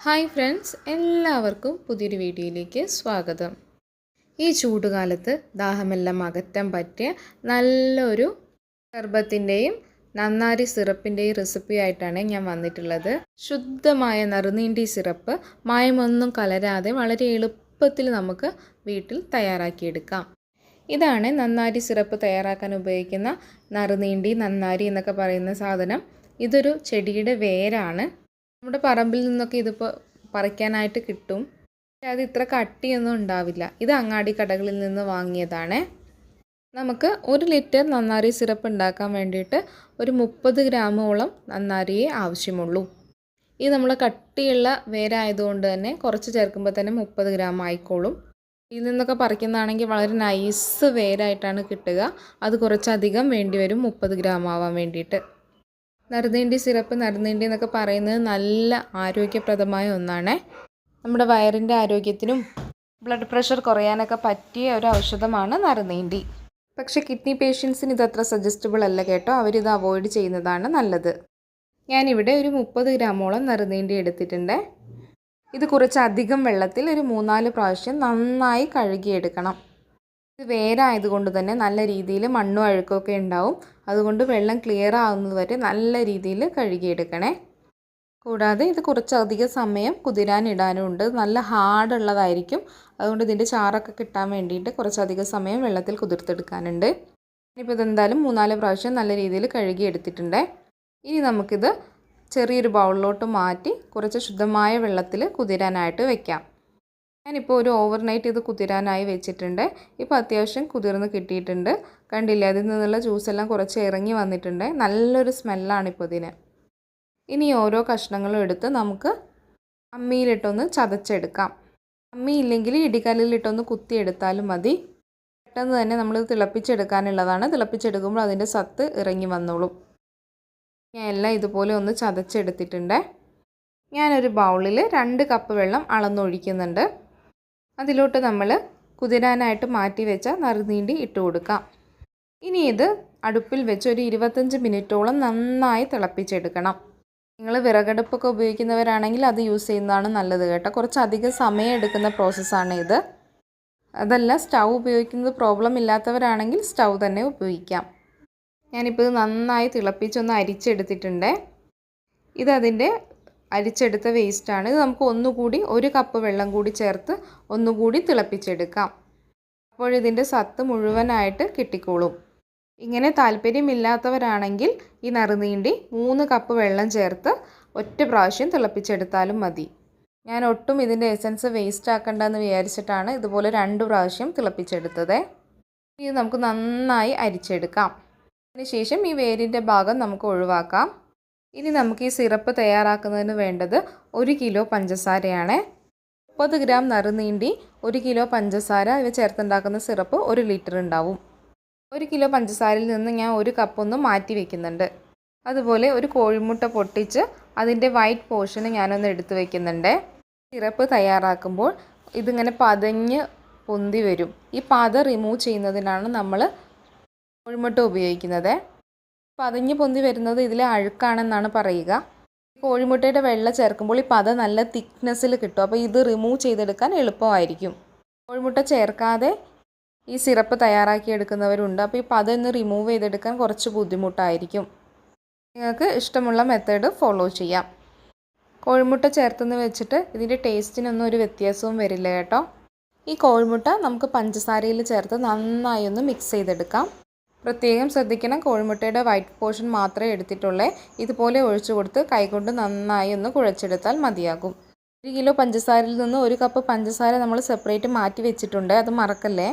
Hi friends എല്ലാവർക്കും പുതിയൊരു വീഡിയോയിലേക്ക് സ്വാഗതം. ഈ ചൂടുകാലത്ത് ദാഹമെല്ലാം അകറ്റാൻ പറ്റിയ നല്ലൊരു ഗർഭത്തിന്റെയും നന്നാരി സിറപ്പിന്റെയും റെസിപ്പി ആയിട്ടാണ് ഞാൻ വന്നിട്ടുള്ളത്. ശുദ്ധമായ നറുനീണ്ടി സിറപ്പ് മായമൊന്നും കലരാതെ വളരെ എളുപ്പത്തിൽ നമുക്ക് വീട്ടിൽ തയ്യാറാക്കിയെടുക്കാം. ഇതാണ് നന്നാരി സിറപ്പ് തയ്യാറാക്കാൻ ഉപയോഗിക്കുന്ന നറുനീണ്ടി നന്നാരി എന്നൊക്കെ പറയുന്ന സാധനം. ഇതൊരു ചെടിയുടെ വേരാണ്. നമ്മുടെ പറമ്പിൽ നിന്നൊക്കെ ഇതിപ്പോൾ പറിക്കാനായിട്ട് കിട്ടും. പക്ഷേ അത് ഇത്ര കട്ടിയൊന്നും ഉണ്ടാവില്ല. ഇത് അങ്ങാടി കടകളിൽ നിന്ന് വാങ്ങിയതാണ്. നമുക്ക് ഒരു ലിറ്റർ നന്നാരി സിറപ്പ് ഉണ്ടാക്കാൻ വേണ്ടിയിട്ട് ഒരു മുപ്പത് ഗ്രാമോളം നന്നാരിയെ ആവശ്യമുള്ളൂ. ഇത് നമ്മൾ കട്ടിയുള്ള വേരായതുകൊണ്ട് തന്നെ കുറച്ച് ചേർക്കുമ്പോൾ തന്നെ മുപ്പത് ഗ്രാം ആയിക്കോളും. ഇതിൽ നിന്നൊക്കെ പറിക്കുന്നതാണെങ്കിൽ വളരെ നൈസ് വേരായിട്ടാണ് കിട്ടുക. അത് കുറച്ചധികം വേണ്ടി വരും മുപ്പത് ഗ്രാം ആവാൻ വേണ്ടിയിട്ട്. നറുനീണ്ടി സിറപ്പ് നറുനീണ്ടി എന്നൊക്കെ പറയുന്നത് നല്ല ആരോഗ്യപ്രദമായ ഒന്നാണ്. നമ്മുടെ വയറിന്റെ ആരോഗ്യത്തിനും ബ്ലഡ് പ്രഷർ കുറയാനൊക്കെ പറ്റിയ ഒരു ഔഷധമാണ് നറുനീണ്ടി പക്ഷേ കിഡ്നി പേഷ്യൻസിന് ഇതത്ര സജസ്റ്റബിൾ അല്ല കേട്ടോ. അവരിത് അവോയ്ഡ് ചെയ്യുന്നതാണ് നല്ലത്. ഞാനിവിടെ ഒരു മുപ്പത് ഗ്രാമോളം നറുനീണ്ടി എടുത്തിട്ടുണ്ട്. ഇത് കുറച്ചധികം വെള്ളത്തിൽ ഒരു മൂന്നാൽ പ്രാവശ്യം നന്നായി കഴുകിയെടുക്കണം. ഇത് വേരായതുകൊണ്ട് തന്നെ നല്ല രീതിയിൽ മണ്ണും അഴുക്കൊക്കെ ഉണ്ടാവും. അതുകൊണ്ട് വെള്ളം ക്ലിയർ ആവുന്നത് വരെ നല്ല രീതിയിൽ കഴുകിയെടുക്കണേ. കൂടാതെ ഇത് കുറച്ചധികം സമയം കുതിരാനിടാനും ഉണ്ട് നല്ല ഹാർഡുള്ളതായിരിക്കും അതുകൊണ്ട് ഇതിന്റെ ചാറൊക്കെ കിട്ടാൻ വേണ്ടിയിട്ട് കുറച്ചധികം സമയം വെള്ളത്തിൽ കുതിർത്തെടുക്കാനുണ്ട്. ഇനിയിപ്പോൾ ഇതെന്തായാലും മൂന്നാൽ പ്രാവശ്യം നല്ല രീതിയിൽ കഴുകിയെടുത്തിട്ടുണ്ട്. ഇനി നമുക്കിത് ചെറിയൊരു ബൗളിലോട്ട് മാറ്റി കുറച്ച് ശുദ്ധമായ വെള്ളത്തിൽ കുതിരാനായിട്ട് വെക്കാം. ഞാനിപ്പോൾ ഒരു ഓവർനൈറ്റ് ഇത് കുതിരാനായി വെച്ചിട്ടുണ്ട്. ഇപ്പോൾ അത്യാവശ്യം കുതിർന്ന് കിട്ടിയിട്ടുണ്ട്. കണ്ടില്ലേ അതിൽ നിന്നുള്ള ജ്യൂസെല്ലാം കുറച്ച് ഇറങ്ങി വന്നിട്ടുണ്ട്. നല്ലൊരു സ്മെല്ലാണ് ഇപ്പോൾ ഇതിന്. ഇനി ഓരോ കഷ്ണങ്ങളും എടുത്ത് നമുക്ക് അമ്മിയിലിട്ടൊന്ന് ചതച്ചെടുക്കാം. അമ്മി ഇല്ലെങ്കിൽ ഇടിക്കല്ലിലിട്ടൊന്ന് കുത്തിയെടുത്താലും മതി. പെട്ടെന്ന് തന്നെ നമ്മൾ തിളപ്പിച്ചെടുക്കാനുള്ളതാണ്. തിളപ്പിച്ചെടുക്കുമ്പോൾ അതിന്റെ സത്ത് ഇറങ്ങി വന്നോളും. ഞാൻ എല്ലാം ഇതുപോലെ ഒന്ന് ചതച്ചെടുത്തിട്ടുണ്ട്. ഞാനൊരു ബൗളിൽ രണ്ട് കപ്പ് വെള്ളം അളന്നൊഴിക്കുന്നുണ്ട്. അതിലോട്ട് നമ്മൾ കുതിരാനായിട്ട് മാറ്റി വെച്ച നറുനീണ്ടി ഇട്ട് കൊടുക്കാം. ഇനി ഇത് അടുപ്പിൽ വെച്ച് ഒരു ഇരുപത്തഞ്ച് മിനിറ്റോളം നന്നായി തിളപ്പിച്ചെടുക്കണം. നിങ്ങൾ വിറകടുപ്പൊക്കെ ഉപയോഗിക്കുന്നവരാണെങ്കിൽ അത് യൂസ് ചെയ്യുന്നതാണ് നല്ലത് കേട്ടോ. കുറച്ച് അധികം സമയം എടുക്കുന്ന പ്രോസസ്സാണ് ഇത്. അതല്ല സ്റ്റൗ ഉപയോഗിക്കുന്നത് പ്രോബ്ലം ഇല്ലാത്തവരാണെങ്കിൽ സ്റ്റൗ തന്നെ ഉപയോഗിക്കാം. ഞാനിപ്പോൾ ഇത് നന്നായി തിളപ്പിച്ചൊന്ന് അരിച്ചെടുത്തിട്ടുണ്ട്. ഇതതിന്റെ അരിച്ചെടുത്ത വേസ്റ്റാണ് ഇത് നമുക്ക് ഒന്നുകൂടി ഒരു കപ്പ് വെള്ളം കൂടി ചേർത്ത് ഒന്നുകൂടി തിളപ്പിച്ചെടുക്കാം. അപ്പോഴിതിന്റെ സത്ത് മുഴുവനായിട്ട് കിട്ടിക്കോളും. ഇങ്ങനെ താല്പര്യമില്ലാത്തവരാണെങ്കിൽ ഈ നറുനീണ്ടി മൂന്ന് കപ്പ് വെള്ളം ചേർത്ത് ഒറ്റ പ്രാവശ്യം തിളപ്പിച്ചെടുത്താലും മതി. ഞാൻ ഒട്ടും ഇതിന്റെ എസൻസ് വേസ്റ്റ് ആക്കണ്ടെന്ന് വിചാരിച്ചിട്ടാണ് ഇതുപോലെ രണ്ട് പ്രാവശ്യം തിളപ്പിച്ചെടുത്തത്. ഇത് നമുക്ക് നന്നായി അരിച്ചെടുക്കാം. അതിനുശേഷം ഈ വേരിന്റെ ഭാഗം നമുക്ക് ഒഴിവാക്കാം. ഇനി നമുക്ക് ഈ സിറപ്പ് തയ്യാറാക്കുന്നതിന് വേണ്ടത് ഒരു കിലോ പഞ്ചസാരയാണ്. മുപ്പത് ഗ്രാം നറുനീണ്ടി ഒരു കിലോ പഞ്ചസാര ഇവ ചേർത്തുണ്ടാക്കുന്ന സിറപ്പ് ഒരു ലിറ്റർ ഉണ്ടാവും. ഒരു കിലോ പഞ്ചസാരയിൽ നിന്ന് ഞാൻ ഒരു കപ്പൊന്ന് മാറ്റി വെക്കുന്നുണ്ട്. അതുപോലെ ഒരു കോഴിമുട്ട പൊട്ടിച്ച് അതിന്റെ വൈറ്റ് പോർഷന് ഞാനൊന്ന് എടുത്ത് വെക്കുന്നുണ്ട്. സിറപ്പ് തയ്യാറാക്കുമ്പോൾ ഇതിങ്ങനെ പതഞ്ഞ് പൊന്തി വരും. ഈ പത റിമൂവ് ചെയ്യുന്നതിനാണ് നമ്മൾ കോഴിമുട്ട ഉപയോഗിക്കുന്നത്. പതഞ്ഞ് പൊന്തി വരുന്നത് ഇതിലെ അഴുക്കാണെന്നാണ് പറയുക. കോഴിമുട്ടയുടെ വെള്ള ചേർക്കുമ്പോൾ ഈ പത നല്ല തിക്നെസ്സിൽ കിട്ടും. അപ്പോൾ ഇത് റിമൂവ് ചെയ്തെടുക്കാൻ എളുപ്പമായിരിക്കും. കോഴിമുട്ട ചേർക്കാതെ ഈ സിറപ്പ് തയ്യാറാക്കി എടുക്കുന്നവരുണ്ട്. അപ്പോൾ ഈ പത ഒന്ന് റിമൂവ് ചെയ്തെടുക്കാൻ കുറച്ച് ബുദ്ധിമുട്ടായിരിക്കും. നിങ്ങൾക്ക് ഇഷ്ടമുള്ള മെത്തേഡ് ഫോളോ ചെയ്യാം. കോഴിമുട്ട ചേർത്തെന്ന് വെച്ചിട്ട് ഇതിന്റെ ടേസ്റ്റിനൊന്നും ഒരു വ്യത്യാസവും വരില്ല കേട്ടോ. ഈ കോഴിമുട്ട നമുക്ക് പഞ്ചസാരയിൽ ചേർത്ത് നന്നായി ഒന്ന് മിക്സ് ചെയ്തെടുക്കാം. പ്രത്യേകം ശ്രദ്ധിക്കണം. കോഴിമുട്ടയുടെ വൈറ്റ് പോർഷൻ മാത്രമേ എടുത്തിട്ടുള്ളേ. ഇതുപോലെ ഒഴിച്ചു കൊടുത്ത് കൈകൊണ്ട് നന്നായി ഒന്ന് കുഴച്ചെടുത്താൽ മതിയാകും. ഒരു കിലോ പഞ്ചസാരയിൽ നിന്ന് ഒരു കപ്പ് പഞ്ചസാര നമ്മൾ സെപ്പറേറ്റ് മാറ്റി വെച്ചിട്ടുണ്ട്. അത് മറക്കല്ലേ?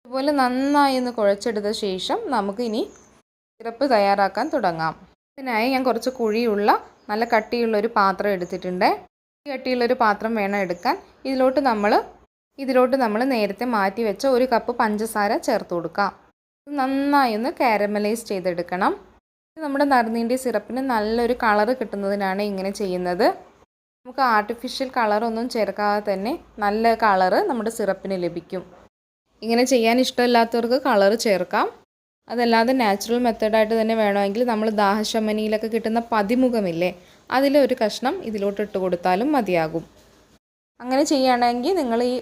ഇതുപോലെ നന്നായി ഒന്ന് കുഴച്ചെടുത്ത ശേഷം നമുക്ക് ഇനി സിറപ്പ് തയ്യാറാക്കാൻ തുടങ്ങാം. ഇതിനായി ഞാൻ കുറച്ച് കുഴിയുള്ള നല്ല കട്ടിയുള്ള ഒരു പാത്രം എടുത്തിട്ടുണ്ട്. കട്ടിയുള്ളൊരു പാത്രം വേണം എടുക്കാൻ. ഇതിലോട്ട് നമ്മൾ ഇതിലോട്ട് നമ്മൾ നേരത്തെ മാറ്റി വെച്ച ഒരു കപ്പ് പഞ്ചസാര ചേർത്ത് കൊടുക്കാം. നന്നായി ഒന്ന് കാരമലൈസ് ചെയ്തെടുക്കണം. നമ്മുടെ നറുനീന്റെ സിറപ്പിന് നല്ലൊരു കളറ് കിട്ടുന്നതിനാണ് ഇങ്ങനെ ചെയ്യുന്നത്. നമുക്ക് ആർട്ടിഫിഷ്യൽ കളറൊന്നും ചേർക്കാതെ തന്നെ നല്ല കളറ് നമ്മുടെ സിറപ്പിന് ലഭിക്കും. ഇങ്ങനെ ചെയ്യാൻ ഇഷ്ടമില്ലാത്തവർക്ക് കളറ് ചേർക്കാം. അതല്ലാതെ നാച്ചുറൽ മെത്തേഡായിട്ട് തന്നെ വേണമെങ്കിൽ നമ്മൾ ദാഹശമനിയിലൊക്കെ കിട്ടുന്ന പതിമുഖമില്ലേ അതിലൊരു കഷ്ണം ഇതിലോട്ട് ഇട്ട് കൊടുത്താലും മതിയാകും. അങ്ങനെ ചെയ്യുകയാണെങ്കിൽ നിങ്ങൾ ഈ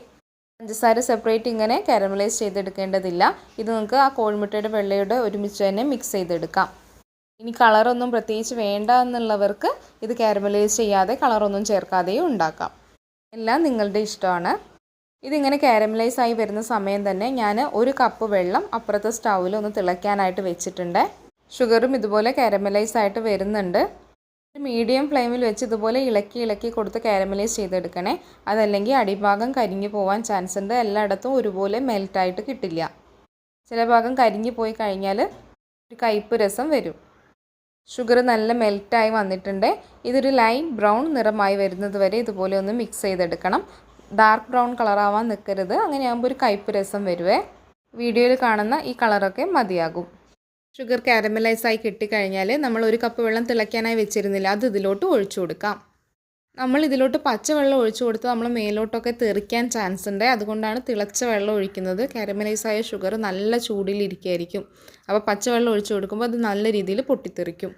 പഞ്ചസാര സെപ്പറേറ്റ് ഇങ്ങനെ കാരമലൈസ് ചെയ്തെടുക്കേണ്ടതില്ല. ഇത് നിങ്ങൾക്ക് ആ കോഴിമുട്ടയുടെ വെള്ളയുടെ ഒരുമിച്ച് തന്നെ മിക്സ് ചെയ്തെടുക്കാം. ഇനി കളറൊന്നും പ്രത്യേകിച്ച് വേണ്ട എന്നുള്ളവർക്ക് ഇത് കാരമലൈസ് ചെയ്യാതെ കളറൊന്നും ചേർക്കാതെയും ഉണ്ടാക്കാം. എല്ലാം നിങ്ങളുടെ ഇഷ്ടമാണ്. ഇതിങ്ങനെ കാരമലൈസ് ആയി വരുന്ന സമയം തന്നെ ഞാൻ ഒരു കപ്പ് വെള്ളം അപ്പുറത്തെ സ്റ്റൗവിൽ ഒന്ന് തിളയ്ക്കാനായിട്ട് വെച്ചിട്ടുണ്ട്. ഷുഗറും ഇതുപോലെ കാരമലൈസ് ആയിട്ട് വരുന്നുണ്ട്. മീഡിയം ഫ്ലെയിമിൽ വെച്ച് ഇതുപോലെ ഇളക്കി ഇളക്കി കൊടുത്ത് കാരമലൈസ് ചെയ്തെടുക്കണേ. അതല്ലെങ്കിൽ അടിഭാഗം കരിഞ്ഞു പോകാൻ ചാൻസ് ഉണ്ട്. എല്ലായിടത്തും ഒരുപോലെ മെൽറ്റായിട്ട് കിട്ടില്ല. ചില ഭാഗം കരിഞ്ഞു പോയി കഴിഞ്ഞാൽ ഒരു കയ്പ്പ് രസം വരും. ഷുഗർ നല്ല മെൽറ്റായി വന്നിട്ടുണ്ട്. ഇതൊരു ലൈറ്റ് ബ്രൗൺ നിറമായി വരുന്നത് വരെ ഇതുപോലെ ഒന്ന് മിക്സ് ചെയ്തെടുക്കണം. ഡാർക്ക് ബ്രൗൺ കളറാവാൻ നിൽക്കരുത് അങ്ങനെയാകുമ്പോൾ ഒരു കയ്പ്പ് രസം വരുവേ. വീഡിയോയിൽ കാണുന്ന ഈ കളറൊക്കെ മതിയാകും. ഷുഗർ കാരമലൈസ് ആയി കിട്ടിക്കഴിഞ്ഞാൽ നമ്മൾ ഒരു കപ്പ് വെള്ളം തിളയ്ക്കാനായി വെച്ചിരുന്നില്ല. അത് ഇതിലോട്ട് ഒഴിച്ചു കൊടുക്കാം. നമ്മൾ ഇതിലോട്ട് പച്ചവെള്ളം ഒഴിച്ചു കൊടുത്ത് നമ്മൾ മേലോട്ടൊക്കെ തെറിക്കാൻ ചാൻസ് ഉണ്ട്. അതുകൊണ്ടാണ് തിളച്ച വെള്ളം ഒഴിക്കുന്നത്. കാരമലൈസ് ആയ ഷുഗർ നല്ല ചൂടിലിരിക്കുകയായിരിക്കും അപ്പോൾ പച്ചവെള്ളം ഒഴിച്ചു കൊടുക്കുമ്പോൾ അത് നല്ല രീതിയിൽ പൊട്ടിത്തെറിക്കും.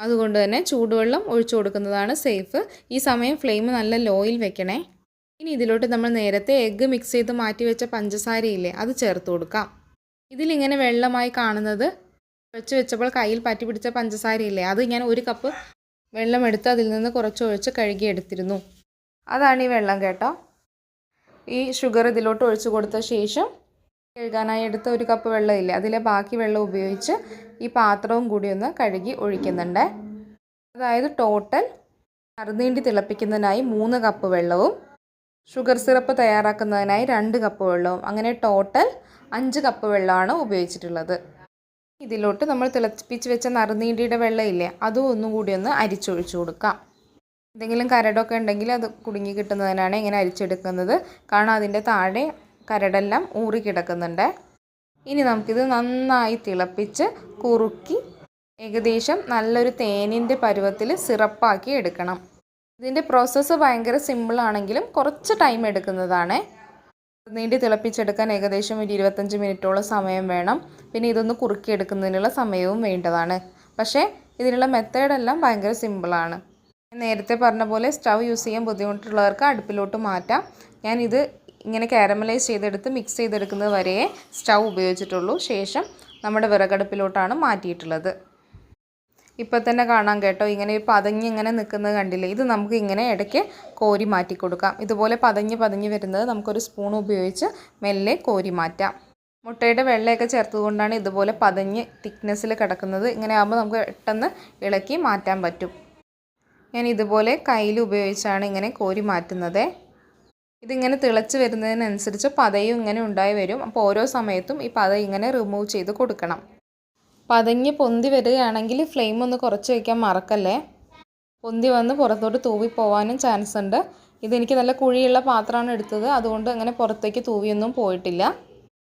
അതുകൊണ്ട് തന്നെ ചൂടുവെള്ളം ഒഴിച്ചു കൊടുക്കുന്നതാണ് സേഫ്. ഈ സമയം ഫ്ലെയിം നല്ല ലോയിൽ വെക്കണേ. ഇനി ഇതിലോട്ട് നമ്മൾ നേരത്തെ എഗ്ഗ് മിക്സ് ചെയ്ത് മാറ്റി വെച്ച പഞ്ചസാരയില്ലേ അത് ചേർത്ത് കൊടുക്കാം. ഇതിലിങ്ങനെ വെള്ളമായി കാണുന്നത് വെച്ച് വെച്ചപ്പോൾ കയ്യിൽ പറ്റി പിടിച്ച പഞ്ചസാരയില്ലേ? അത് ഞാൻ ഒരു കപ്പ് വെള്ളമെടുത്ത് അതിൽ നിന്ന് കുറച്ച് ഒഴിച്ച് കഴുകിയെടുത്തിരുന്നു അതാണ് ഈ വെള്ളം കേട്ടോ. ഈ ഷുഗർ ഇതിലോട്ട് ഒഴിച്ചു കൊടുത്ത ശേഷം കഴുകാനായി എടുത്ത ഒരു കപ്പ് വെള്ളമില്ലേ അതിലെ ബാക്കി വെള്ളം ഉപയോഗിച്ച് ഈ പാത്രവും കൂടി ഒന്ന് കഴുകി ഒഴിക്കുന്നുണ്ട്. അതായത് ടോട്ടൽ അറുനീണ്ടി തിളപ്പിക്കുന്നതിനായി മൂന്ന് കപ്പ് വെള്ളവും ഷുഗർ സിറപ്പ് തയ്യാറാക്കുന്നതിനായി രണ്ട് കപ്പ് വെള്ളവും അങ്ങനെ ടോട്ടൽ അഞ്ച് കപ്പ് വെള്ളമാണ് ഉപയോഗിച്ചിട്ടുള്ളത്. ഇതിലോട്ട് നമ്മൾ തിളപ്പിച്ച് വെച്ച നറുനീണ്ടിയുടെ വെള്ളമില്ലേ അതും ഒന്നും കൂടി ഒന്ന് അരിച്ചൊഴിച്ചു കൊടുക്കാം. എന്തെങ്കിലും കരടൊക്കെ ഉണ്ടെങ്കിൽ അത് കുടുങ്ങി കിട്ടുന്നതിനാണ് ഇങ്ങനെ അരിച്ചെടുക്കുന്നത്. കാരണം അതിന്റെ താഴെ കരടെല്ലാം ഊറി കിടക്കുന്നുണ്ട്. ഇനി നമുക്കിത് നന്നായി തിളപ്പിച്ച് കുറുക്കി ഏകദേശം നല്ലൊരു തേനിന്റെ പരുവത്തിൽ സിറപ്പാക്കി എടുക്കണം. ഇതിന്റെ പ്രോസസ്സ് ഭയങ്കര സിമ്പിളാണെങ്കിലും കുറച്ച് ടൈം എടുക്കുന്നതാണ്. നീണ്ടി തിളപ്പിച്ചെടുക്കാൻ ഏകദേശം ഒരു ഇരുപത്തഞ്ച് മിനിറ്റോളം സമയം വേണം. പിന്നെ ഇതൊന്ന് കുറുക്കിയെടുക്കുന്നതിനുള്ള സമയവും വേണ്ടതാണ്. പക്ഷേ ഇതിനുള്ള മെത്തേഡെല്ലാം ഭയങ്കര സിമ്പിളാണ് നേരത്തെ പറഞ്ഞ പോലെ സ്റ്റൗ യൂസ് ചെയ്യാൻ ബുദ്ധിമുട്ടുള്ളവർക്ക് അടുപ്പിലോട്ട് മാറ്റാം. ഞാനിത് ഇങ്ങനെ കാരമലൈസ് ചെയ്തെടുത്ത് മിക്സ് ചെയ്തെടുക്കുന്നത് വരെയേ സ്റ്റൗ ഉപയോഗിച്ചിട്ടുള്ളൂ. ശേഷം നമ്മുടെ വിറകടുപ്പിലോട്ടാണ് മാറ്റിയിട്ടുള്ളത്. ഇപ്പോൾ തന്നെ കാണാം കേട്ടോ. ഇങ്ങനെ പതഞ്ഞ് ഇങ്ങനെ നിൽക്കുന്നത് കണ്ടില്ലേ? ഇത് നമുക്ക് ഇങ്ങനെ ഇടയ്ക്ക് കോരി മാറ്റി കൊടുക്കാം. ഇതുപോലെ പതഞ്ഞ് പതഞ്ഞ് വരുന്നത് നമുക്കൊരു സ്പൂൺ ഉപയോഗിച്ച് മെല്ലെ കോരി മാറ്റാം. മുട്ടയുടെ വെള്ളയൊക്കെ ചേർത്തുകൊണ്ടാണ് ഇതുപോലെ പതഞ്ഞ് തിക്നെസ്സിൽ കിടക്കുന്നത്. ഇങ്ങനെ ആകുമ്പോൾ നമുക്ക് പെട്ടെന്ന് ഇളക്കി മാറ്റാൻ പറ്റും. ഞാൻ ഇതുപോലെ കയ്യിൽ ഉപയോഗിച്ചാണ് ഇങ്ങനെ കോരി മാറ്റുന്നത്. ഇതിങ്ങനെ തിളച്ച് വരുന്നതിനനുസരിച്ച് പതയും ഇങ്ങനെ ഉണ്ടായി വരും. അപ്പോൾ ഓരോ സമയത്തും ഈ പത ഇങ്ങനെ റിമൂവ് ചെയ്ത് കൊടുക്കണം. പതഞ്ഞ് പൊന്തി വരികയാണെങ്കിൽ ഫ്ലെയിം ഒന്ന് കുറച്ച് വയ്ക്കാൻ മറക്കല്ലേ? പൊന്തി വന്ന് പുറത്തോട്ട് തൂവി പോവാനും ചാൻസ് ഉണ്ട്. ഇതെനിക്ക് നല്ല കുഴിയുള്ള പാത്രമാണ് എടുത്തത്. അതുകൊണ്ട് അങ്ങനെ പുറത്തേക്ക് തൂവിയൊന്നും പോയിട്ടില്ല.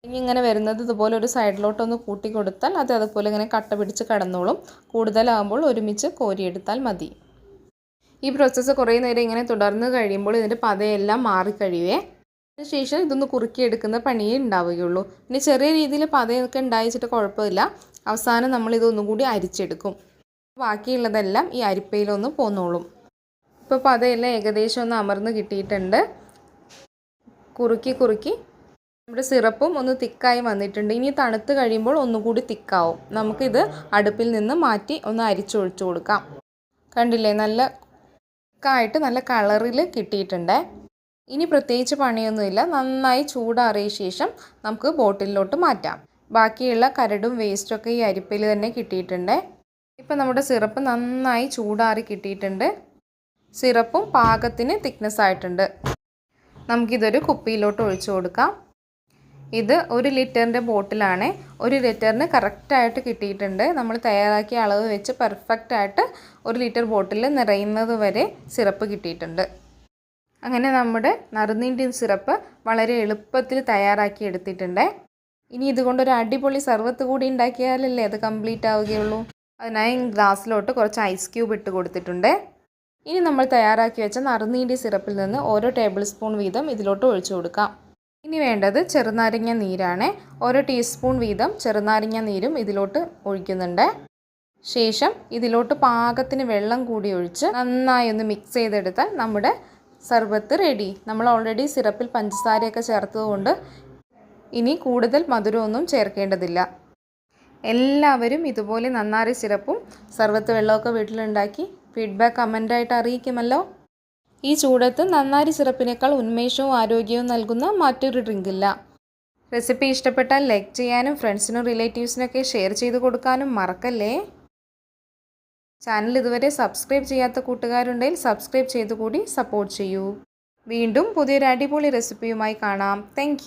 ഇങ്ങനെ വരുന്നത് ഇതുപോലെ ഒരു സൈഡിലോട്ടൊന്ന് കൂട്ടി കൊടുത്താൽ അത് അതുപോലെ ഇങ്ങനെ കട്ട പിടിച്ച് കിടന്നോളും. കൂടുതലാകുമ്പോൾ ഒരുമിച്ച് കോരിയെടുത്താൽ മതി. ഈ പ്രോസസ്സ് കുറേ നേരം ഇങ്ങനെ തുടർന്ന് കഴിയുമ്പോൾ ഇതിന്റെ പതയെല്ലാം മാറിക്കഴിയുവേ. അതിനുശേഷം ഇതൊന്ന് കുറുക്കിയെടുക്കുന്ന പണിയേ ഉണ്ടാവുകയുള്ളൂ. പിന്നെ ചെറിയ രീതിയിൽ പതയൊക്കെ ഉണ്ടായിച്ചിട്ട് കുഴപ്പമില്ല. അവസാനം നമ്മൾ ഇതൊന്നും കൂടി അരിച്ചെടുക്കും. ബാക്കിയുള്ളതെല്ലാം ഈ അരിപ്പയിലൊന്ന് പോന്നോളും. ഇപ്പോൾ പതയെല്ലാം ഏകദേശം ഒന്ന് അമർന്ന് കിട്ടിയിട്ടുണ്ട്. കുറുക്കി കുറുക്കി നമ്മുടെ സിറപ്പും ഒന്ന് തിക്കായി വന്നിട്ടുണ്ട്. ഇനി തണുത്ത് കഴിയുമ്പോൾ ഒന്നുകൂടി തിക്കാവും. നമുക്കിത് അടുപ്പിൽ നിന്ന് മാറ്റി ഒന്ന് അരിച്ചൊഴിച്ചു കൊടുക്കാം. കണ്ടില്ലേ? നല്ല തിക്കായിട്ട് നല്ല കളറിൽ കിട്ടിയിട്ടുണ്ട്. ഇനി പ്രത്യേകിച്ച് പണിയൊന്നുമില്ല. നന്നായി ചൂടാറിയ ശേഷം നമുക്ക് ബോട്ടിലിലോട്ട് മാറ്റാം. ബാക്കിയുള്ള കരടും വേസ്റ്റൊക്കെ ഈ അരിപ്പയിൽ തന്നെ കിട്ടിയിട്ടുണ്ട്. ഇപ്പം നമ്മുടെ സിറപ്പ് നന്നായി ചൂടാറി കിട്ടിയിട്ടുണ്ട്. സിറപ്പും പാകത്തിന് തിക്നെസ് ആയിട്ടുണ്ട്. നമുക്കിതൊരു കുപ്പിയിലോട്ട് ഒഴിച്ചു കൊടുക്കാം. ഇത് ഒരു ലിറ്ററിന്റെ ബോട്ടിലാണ്. ഒരു ലിറ്ററിന് കറക്റ്റായിട്ട് കിട്ടിയിട്ടുണ്ട്. നമ്മൾ തയ്യാറാക്കിയ അളവ് വെച്ച് പെർഫെക്റ്റായിട്ട് ഒരു ലിറ്റർ ബോട്ടിൽ നിറയുന്നത് വരെ സിറപ്പ് കിട്ടിയിട്ടുണ്ട്. അങ്ങനെ നമ്മുടെ നറുനീണ്ടിൻ സിറപ്പ് വളരെ എളുപ്പത്തിൽ തയ്യാറാക്കി എടുത്തിട്ടുണ്ട്. ഇനി ഇതുകൊണ്ടൊരു അടിപൊളി സർവത്ത് കൂടി ഉണ്ടാക്കിയാലല്ലേ അത് കംപ്ലീറ്റ് ആവുകയുള്ളൂ. അതിനായി ഗ്ലാസ്സിലോട്ട് കുറച്ച് ഐസ് ക്യൂബ് ഇട്ട് കൊടുത്തിട്ടുണ്ട്. ഇനി നമ്മൾ തയ്യാറാക്കി വെച്ച നറുനീണ്ടി സിറപ്പിൽ നിന്ന് ഓരോ ടേബിൾ സ്പൂൺ വീതം ഇതിലോട്ട് ഒഴിച്ചു കൊടുക്കാം. ഇനി വേണ്ടത് ചെറുനാരങ്ങ നീരാണ്. ഓരോ ടീസ്പൂൺ വീതം ചെറുനാരങ്ങ നീരും ഇതിലോട്ട് ഒഴിക്കുന്നുണ്ട്. ശേഷം ഇതിലോട്ട് പാകത്തിന് വെള്ളം കൂടി ഒഴിച്ച് നന്നായി ഒന്ന് മിക്സ് ചെയ്തെടുത്താൽ നമ്മുടെ സർബത്ത് റെഡി നമ്മൾ ഓൾറെഡി സിറപ്പിൽ പഞ്ചസാരയൊക്കെ ചേർത്തതുകൊണ്ട് ഇനി കൂടുതൽ മധുരമൊന്നും ചേർക്കേണ്ടതില്ല. എല്ലാവരും ഇതുപോലെ നന്നാറി സിറപ്പും സർബത്ത് വെള്ളമൊക്കെ വീട്ടിലുണ്ടാക്കി ഫീഡ്ബാക്ക് കമന്റായിട്ട് അറിയിക്കുമല്ലോ. ഈ ചൂടത്ത് നന്നാരി സിറപ്പിനേക്കാൾ ഉന്മേഷവും ആരോഗ്യവും നൽകുന്ന മറ്റൊരു ഡ്രിങ്കില്ല റെസിപ്പി ഇഷ്ടപ്പെട്ടാൽ ലൈക്ക് ചെയ്യാനും ഫ്രണ്ട്സിനും റിലേറ്റീവ്സിനൊക്കെ ഷെയർ ചെയ്ത് കൊടുക്കാനും മറക്കല്ലേ? ചാനൽ ഇതുവരെ സബ്സ്ക്രൈബ് ചെയ്യാത്ത കൂട്ടുകാരുണ്ടെങ്കിൽ സബ്സ്ക്രൈബ് ചെയ്തു കൂടി സപ്പോർട്ട് ചെയ്യൂ. വീണ്ടും പുതിയൊരു അടിപൊളി റെസിപ്പിയുമായി കാണാം. താങ്ക്